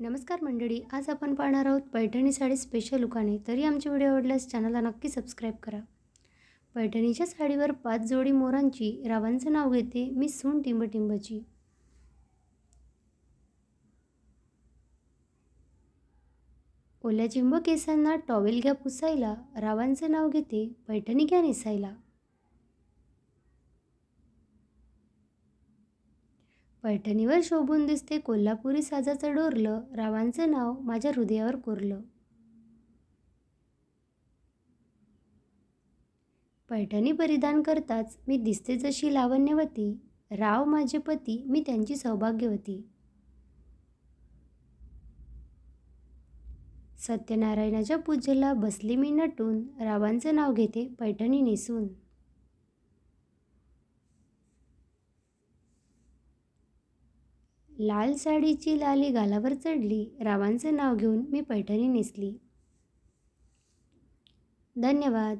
नमस्कार मंडळी आज आपण पाहणार आहोत पैठणी साडी स्पेशल लुकाने तरी आमचे व्हिडिओ आवडल्यास चॅनलला नक्की सबस्क्राईब करा. पैठणीच्या साडीवर पाच जोडी मोरांची रावांचं नाव घेते मी सून टिंबटिंबची. ओल्या चिंब केसांना टॉवेल घ्या पुसायला रावांचं नाव घेते पैठणी घ्या नेसायला. पैठणीवर शोभून दिसते कोल्हापुरी साजाचं डोरलं. रावांचं नाव माझ्या हृदयावर कोरलं. पैठणी परिधान करताच मी दिसते जशी लावण्यवती. राव माझे पती मी त्यांची सौभाग्यवती. सत्यनारायणाच्या पूजेला बसली मी नटून. रावांचं नाव घेते पैठणी नेसून. लाल साडीची लाली गालावर चढली. रावांचं नाव घेऊन मी पैठणी नेसली. धन्यवाद.